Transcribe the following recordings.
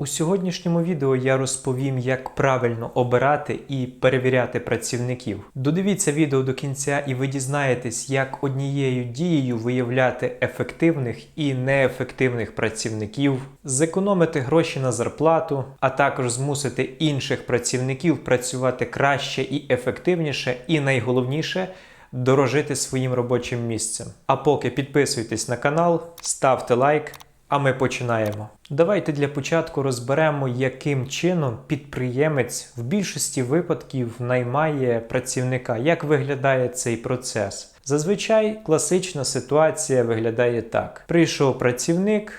У сьогоднішньому відео я розповім, як правильно обирати і перевіряти працівників. Додивіться відео до кінця, і ви дізнаєтесь, як однією дією виявляти ефективних і неефективних працівників, зекономити гроші на зарплату, а також змусити інших працівників працювати краще і ефективніше, і найголовніше дорожити своїм робочим місцем. А поки підписуйтесь на канал, ставте лайк. А ми починаємо. Давайте для початку розберемо, яким чином підприємець в більшості випадків наймає працівника, як виглядає цей процес. Зазвичай класична ситуація виглядає так: прийшов працівник,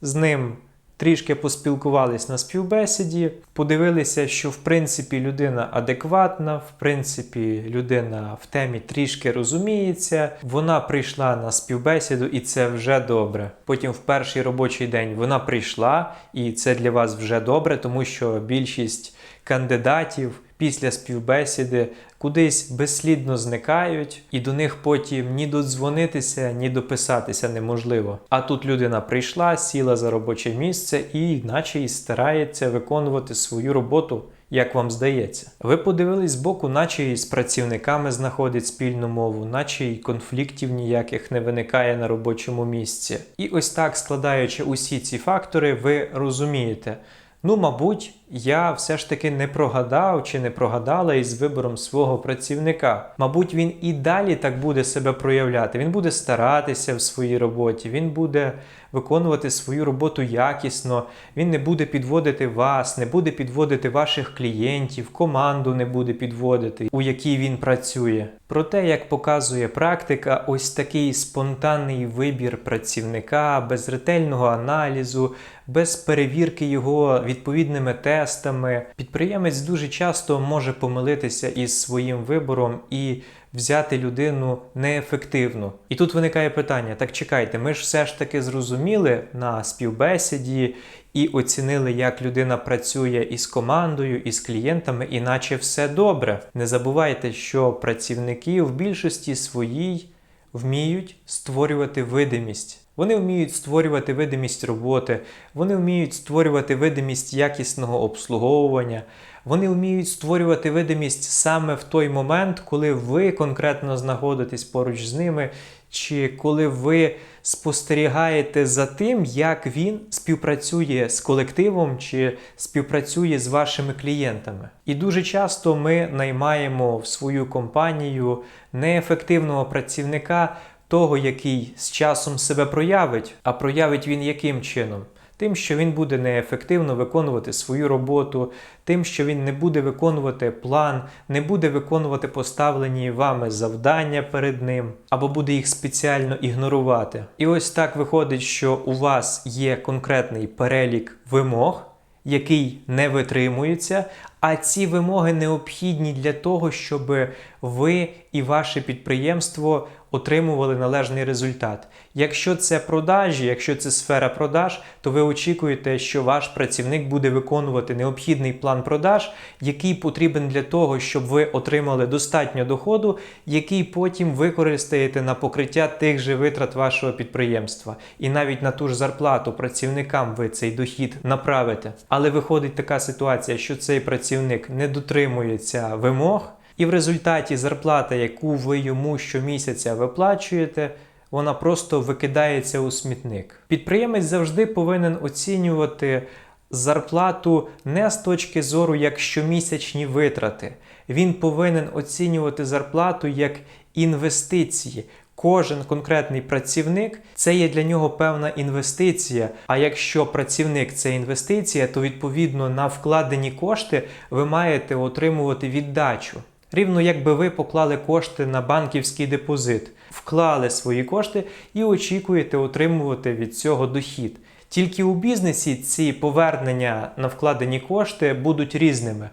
з ним трішки поспілкувались на співбесіді, подивилися, що в принципі людина адекватна, в принципі, людина в темі трішки розуміється. Вона прийшла на співбесіду, і це вже добре. Потім в перший робочий день вона прийшла, і це для вас вже добре, тому що більшість кандидатів після співбесіди кудись безслідно зникають, і до них потім ні додзвонитися, ні дописатися неможливо. А тут людина прийшла, сіла за робоче місце і, наче і старається виконувати свою роботу. Як вам здається, ви подивились збоку, наче і з працівниками знаходить спільну мову, наче й конфліктів ніяких не виникає на робочому місці. І ось так, складаючи усі ці фактори, ви розумієте, ну, мабуть, я все ж таки не прогадав чи не прогадала із вибором свого працівника. Мабуть, він і далі так буде себе проявляти. Він буде старатися в своїй роботі, він буде виконувати свою роботу якісно, він не буде підводити вас, не буде підводити ваших клієнтів, команду не буде підводити, у якій він працює. Проте, як показує практика, ось такий спонтанний вибір працівника без ретельного аналізу, без перевірки його відповідними тестами, підприємець дуже часто може помилитися із своїм вибором і взяти людину неефективно. І тут виникає питання: так чекайте, ми ж все ж таки зрозуміли на співбесіді і оцінили, як людина працює із командою, із клієнтами, іначе все добре. Не забувайте, що працівники в більшості своїй вміють створювати видимість. Вони вміють створювати видимість роботи, вони вміють створювати видимість якісного обслуговування, вони вміють створювати видимість саме в той момент, коли ви конкретно знаходитесь поруч з ними, чи коли ви спостерігаєте за тим, як він співпрацює з колективом чи співпрацює з вашими клієнтами. І дуже часто ми наймаємо в свою компанію неефективного працівника того, який з часом себе проявить, а проявить він яким чином? Тим, що він буде неефективно виконувати свою роботу, тим, що він не буде виконувати план, не буде виконувати поставлені вами завдання перед ним, або буде їх спеціально ігнорувати. І ось так виходить, що у вас є конкретний перелік вимог, який не витримується, а ці вимоги необхідні для того, щоб ви і ваше підприємство отримували належний результат. Якщо це продажі, якщо це сфера продаж, то ви очікуєте, що ваш працівник буде виконувати необхідний план продаж, який потрібен для того, щоб ви отримали достатньо доходу, який потім використаєте на покриття тих же витрат вашого підприємства. І навіть на ту ж зарплату працівникам ви цей дохід направите. Але виходить така ситуація, що цей працівник не дотримується вимог. І в результаті зарплата, яку ви йому щомісяця виплачуєте, вона просто викидається у смітник. Підприємець завжди повинен оцінювати зарплату не з точки зору як щомісячні витрати. Він повинен оцінювати зарплату як інвестиції. Кожен конкретний працівник це є для нього певна інвестиція. А якщо працівник це інвестиція, то відповідно на вкладені кошти ви маєте отримувати віддачу. Рівно якби ви поклали кошти на банківський депозит, вклали свої кошти і очікуєте отримувати від цього дохід. Тільки у бізнесі ці повернення на вкладені кошти будуть різними.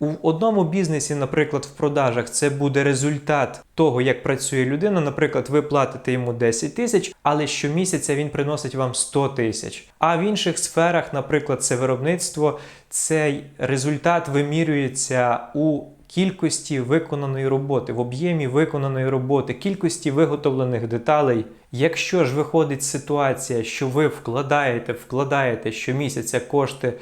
У одному бізнесі, наприклад, в продажах це буде результат того, як працює людина. Наприклад, ви платите йому 10 тисяч, але щомісяця він приносить вам 100 тисяч. А в інших сферах, наприклад, це виробництво, цей результат вимірюється у кількості виконаної роботи, в об'ємі виконаної роботи, кількості виготовлених деталей. Якщо ж виходить ситуація, що ви вкладаєте, вкладаєте щомісяця кошти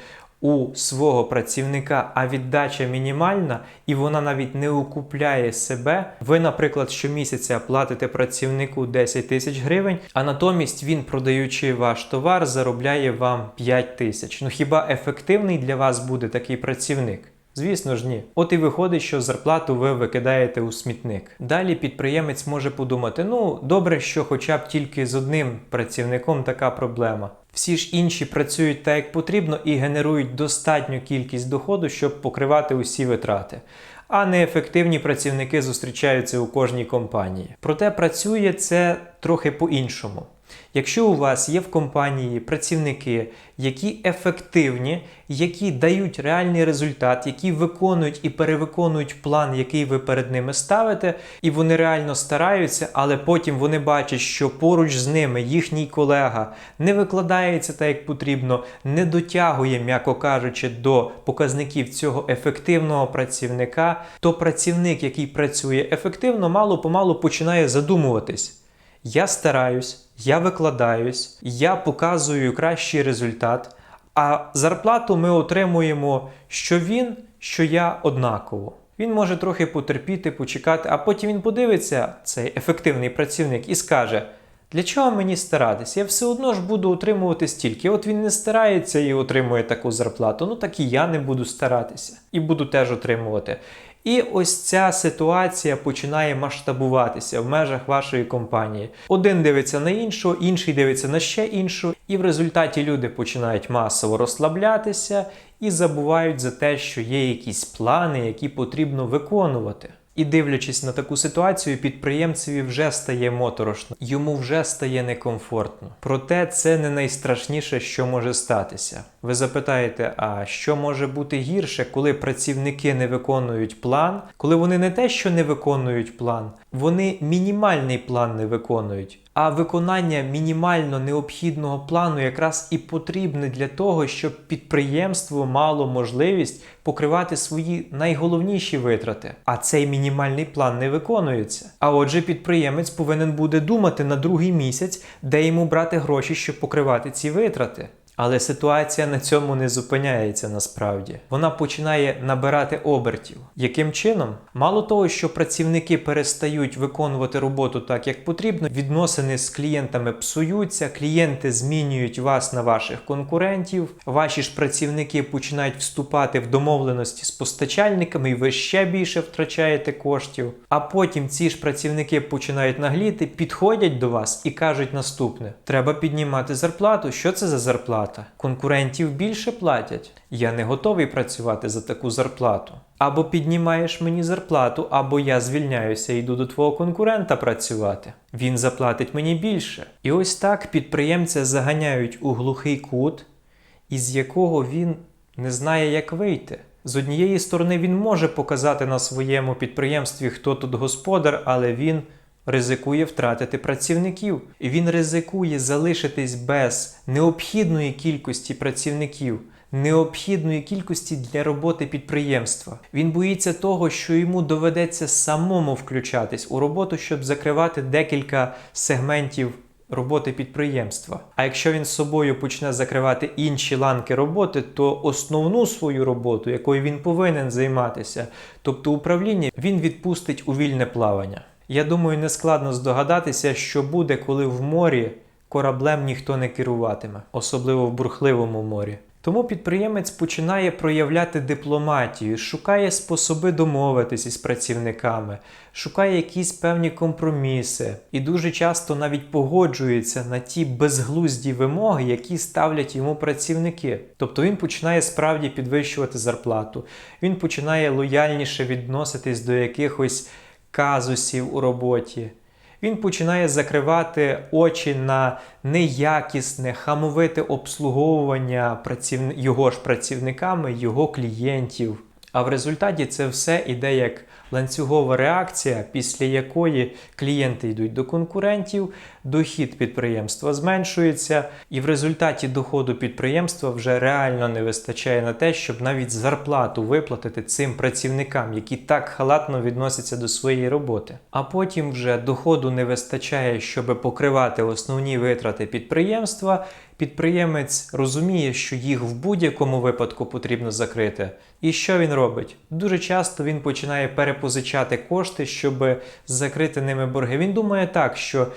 у свого працівника, а віддача мінімальна, і вона навіть не окупляє себе. Ви, наприклад, щомісяця платите працівнику 10 тисяч гривень, а натомість він, продаючи ваш товар, заробляє вам 5 тисяч. Ну хіба ефективний для вас буде такий працівник? Звісно ж ні. От і виходить, що зарплату ви викидаєте у смітник. Далі підприємець може подумати: ну добре, що хоча б тільки з одним працівником така проблема. Всі ж інші працюють так, як потрібно, і генерують достатню кількість доходу, щоб покривати усі витрати. А неефективні працівники зустрічаються у кожній компанії. Проте працює це трохи по-іншому. Якщо у вас є в компанії працівники, які ефективні, які дають реальний результат, які виконують і перевиконують план, який ви перед ними ставите, і вони реально стараються, але потім вони бачать, що поруч з ними їхній колега не викладається так, як потрібно, не дотягує, м'яко кажучи, до показників цього ефективного працівника, то працівник, який працює ефективно, мало помалу починає задумуватись. Я стараюсь, я викладаюсь, я показую кращий результат, а зарплату ми отримуємо, що він, що я однаково. Він може трохи потерпіти, почекати, а потім він подивиться, цей ефективний працівник, і скаже: для чого мені старатися? Я все одно ж буду отримувати стільки. От він не старається і отримує таку зарплату, ну так і я не буду старатися і буду теж отримувати. І ось ця ситуація починає масштабуватися в межах вашої компанії. Один дивиться на іншого, інший дивиться на ще іншого, і в результаті люди починають масово розслаблятися і забувають за те, що є якісь плани, які потрібно виконувати. І дивлячись на таку ситуацію, підприємцеві вже стає моторошно, йому вже стає некомфортно. Проте це не найстрашніше, що може статися. Ви запитаєте, а що може бути гірше, коли працівники не виконують план, коли вони не те, що не виконують план, вони мінімальний план не виконують. А виконання мінімально необхідного плану якраз і потрібне для того, щоб підприємство мало можливість покривати свої найголовніші витрати. А цей мінімальний план не виконується. А отже, підприємець повинен буде думати на другий місяць, де йому брати гроші, щоб покривати ці витрати. Але ситуація на цьому не зупиняється насправді. Вона починає набирати обертів. Яким чином? Мало того, що працівники перестають виконувати роботу так, як потрібно, відносини з клієнтами псуються, клієнти змінюють вас на ваших конкурентів, ваші ж працівники починають вступати в домовленості з постачальниками, і ви ще більше втрачаєте коштів. А потім ці ж працівники починають нагліти, підходять до вас і кажуть наступне: треба піднімати зарплату. Що це за зарплата? Конкурентів більше платять. Я не готовий працювати за таку зарплату. Або піднімаєш мені зарплату, або я звільняюся і йду до твого конкурента працювати. Він заплатить мені більше. І ось так підприємця заганяють у глухий кут, із якого він не знає, як вийти. З однієї сторони, він може показати на своєму підприємстві, хто тут господар, але він ризикує втратити працівників. І він ризикує залишитись без необхідної кількості працівників, необхідної кількості для роботи підприємства. Він боїться того, що йому доведеться самому включатись у роботу, щоб закривати декілька сегментів. Роботи підприємства. А якщо він з собою почне закривати інші ланки роботи, то основну свою роботу, якою він повинен займатися, тобто управління, він відпустить у вільне плавання. Я думаю, не складно здогадатися, що буде, коли в морі кораблем ніхто не керуватиме, особливо в бурхливому морі. Тому підприємець починає проявляти дипломатію, шукає способи домовитися із працівниками, шукає якісь певні компроміси і дуже часто навіть погоджується на ті безглузді вимоги, які ставлять йому працівники. Тобто він починає справді підвищувати зарплату, він починає лояльніше відноситись до якихось казусів у роботі. Він починає закривати очі на неякісне, хамовите обслуговування працівни... його ж працівниками, його клієнтів. А в результаті це все іде як ланцюгова реакція, після якої клієнти йдуть до конкурентів, дохід підприємства зменшується, і в результаті доходу підприємства вже реально не вистачає на те, щоб навіть зарплату виплатити цим працівникам, які так халатно відносяться до своєї роботи. А потім вже доходу не вистачає, щоб покривати основні витрати підприємства. Підприємець розуміє, що їх в будь-якому випадку потрібно закрити. І що він робить? Дуже часто він починає перепозичати кошти, щоб закрити ними борги. Він думає так, що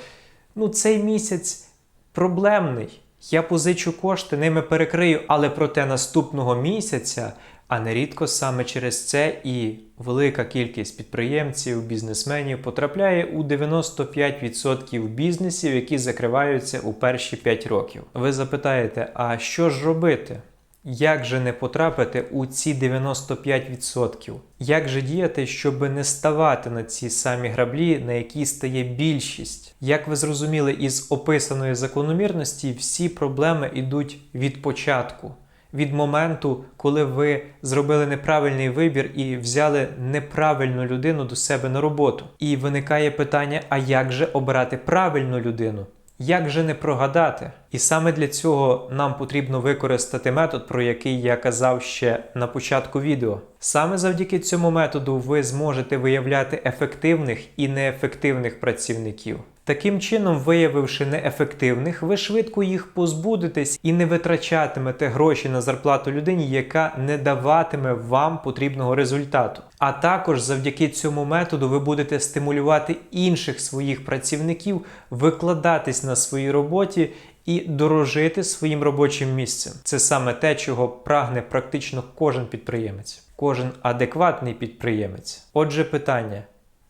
ну, цей місяць проблемний. Я позичу кошти, ними перекрию, але проте наступного місяця, а нерідко саме через це і велика кількість підприємців, бізнесменів потрапляє у 95% бізнесів, які закриваються у перші 5 років. Ви запитаєте, а що ж робити? Як же не потрапити у ці 95%? Як же діяти, щоб не ставати на ці самі граблі, на які стає більшість? Як ви зрозуміли із описаної закономірності, всі проблеми йдуть від початку, від моменту, коли ви зробили неправильний вибір і взяли неправильну людину до себе на роботу. І виникає питання: а як же обрати правильну людину? Як же не прогадати? І саме для цього нам потрібно використати метод, про який я казав ще на початку відео. Саме завдяки цьому методу ви зможете виявляти ефективних і неефективних працівників. Таким чином, виявивши неефективних, ви швидко їх позбудетесь і не витрачатимете гроші на зарплату людині, яка не даватиме вам потрібного результату. А також завдяки цьому методу ви будете стимулювати інших своїх працівників викладатись на своїй роботі і дорожити своїм робочим місцем. Це саме те, чого прагне практично кожен підприємець, кожен адекватний підприємець. Отже, питання.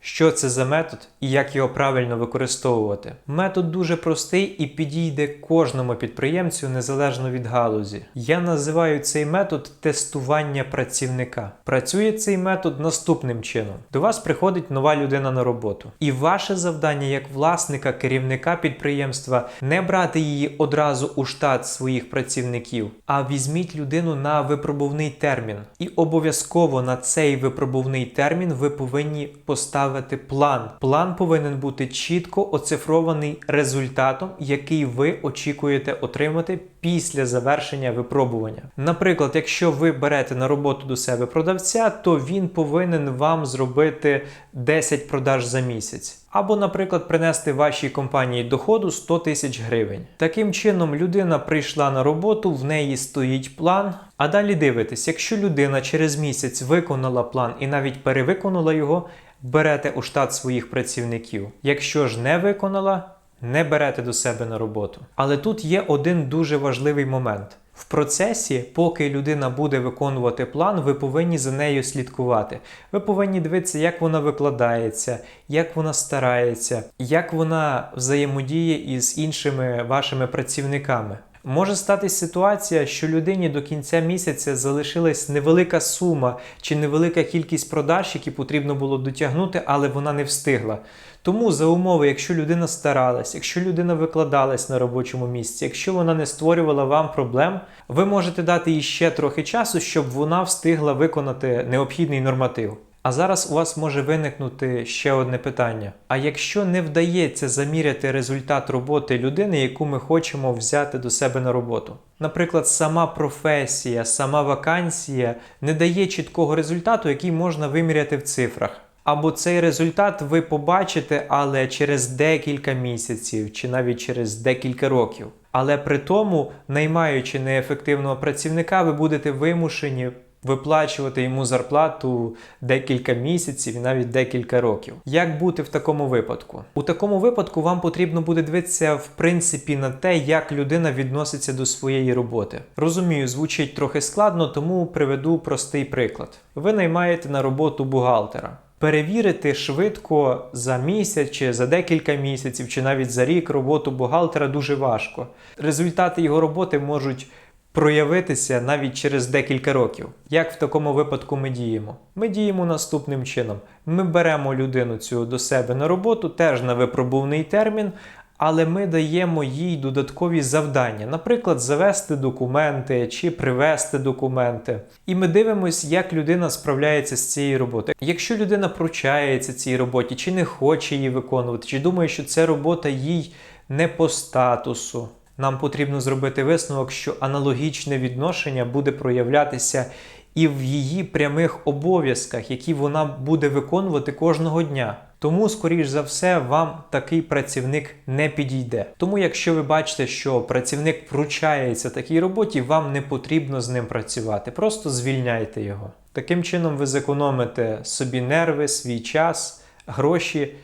Що це за метод і як його правильно використовувати? Метод дуже простий і підійде кожному підприємцю незалежно від галузі. Я називаю цей метод тестування працівника. Працює цей метод наступним чином: до вас приходить нова людина на роботу, і ваше завдання як власника, керівника підприємства не брати її одразу у штат своїх працівників, а візьміть людину на випробувний термін. І обов'язково на цей випробувний термін ви повинні поставити поставити план. План повинен бути чітко оцифрований результатом, який ви очікуєте отримати після завершення випробування. Наприклад, якщо ви берете на роботу до себе продавця, то він повинен вам зробити 10 продаж за місяць. Або, наприклад, принести вашій компанії доходу 100 тисяч гривень. Таким чином, людина прийшла на роботу, в неї стоїть план. А далі дивитесь, якщо людина через місяць виконала план і навіть перевиконала його, берете у штат своїх працівників. Якщо ж не виконала, не берете до себе на роботу. Але тут є один дуже важливий момент. В процесі, поки людина буде виконувати план, ви повинні за нею слідкувати. Ви повинні дивитися, як вона викладається, як вона старається, як вона взаємодіє із іншими вашими працівниками. Може статись ситуація, що людині до кінця місяця залишилась невелика сума чи невелика кількість продаж, які потрібно було дотягнути, але вона не встигла. Тому за умови, якщо людина старалась, якщо людина викладалась на робочому місці, якщо вона не створювала вам проблем, ви можете дати їй ще трохи часу, щоб вона встигла виконати необхідний норматив. А зараз у вас може виникнути ще одне питання: а якщо не вдається заміряти результат роботи людини, яку ми хочемо взяти до себе на роботу? Наприклад, сама професія, сама вакансія не дає чіткого результату, який можна виміряти в цифрах. Або цей результат ви побачите, але через декілька місяців чи навіть через декілька років. Але при тому, наймаючи неефективного працівника, ви будете вимушені виплачувати йому зарплату декілька місяців і навіть декілька років. Як бути в такому випадку? У такому випадку вам потрібно буде дивитися в принципі на те, як людина відноситься до своєї роботи. Розумію, звучить трохи складно, тому приведу простий приклад. Ви наймаєте на роботу бухгалтера. Перевірити швидко за місяць чи за декілька місяців, чи навіть за рік роботу бухгалтера дуже важко. Результати його роботи можуть проявитися навіть через декілька років. Як в такому випадку ми діємо? Ми діємо наступним чином: ми беремо людину цю до себе на роботу, теж на випробувний термін. але ми даємо їй додаткові завдання, наприклад, завести документи чи привести документи. І ми дивимося, як людина справляється з цією роботою. Якщо людина пручається цій роботі, чи не хоче її виконувати, чи думає, що ця робота їй не по статусу. Нам потрібно зробити висновок, що аналогічне відношення буде проявлятися і в її прямих обов'язках, які вона буде виконувати кожного дня. Тому, скоріш за все, вам такий працівник не підійде. Тому, якщо ви бачите, що працівник пручається такій роботі, вам не потрібно з ним працювати. Просто звільняйте його. Таким чином, ви зекономите собі нерви, свій час, гроші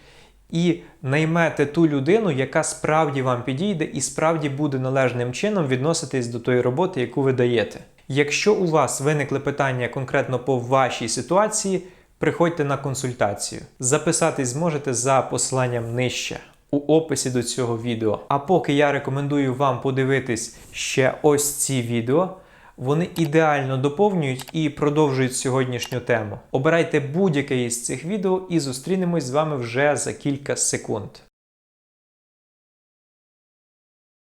і наймете ту людину, яка справді вам підійде і справді буде належним чином відноситись до тої роботи, яку ви даєте. Якщо у вас виникли питання конкретно по вашій ситуації, приходьте на консультацію. Записатись зможете за посиланням нижче у описі до цього відео. А поки я рекомендую вам подивитись ще ось ці відео. Вони ідеально доповнюють і продовжують сьогоднішню тему. Обирайте будь-яке із цих відео і зустрінемось з вами вже за кілька секунд.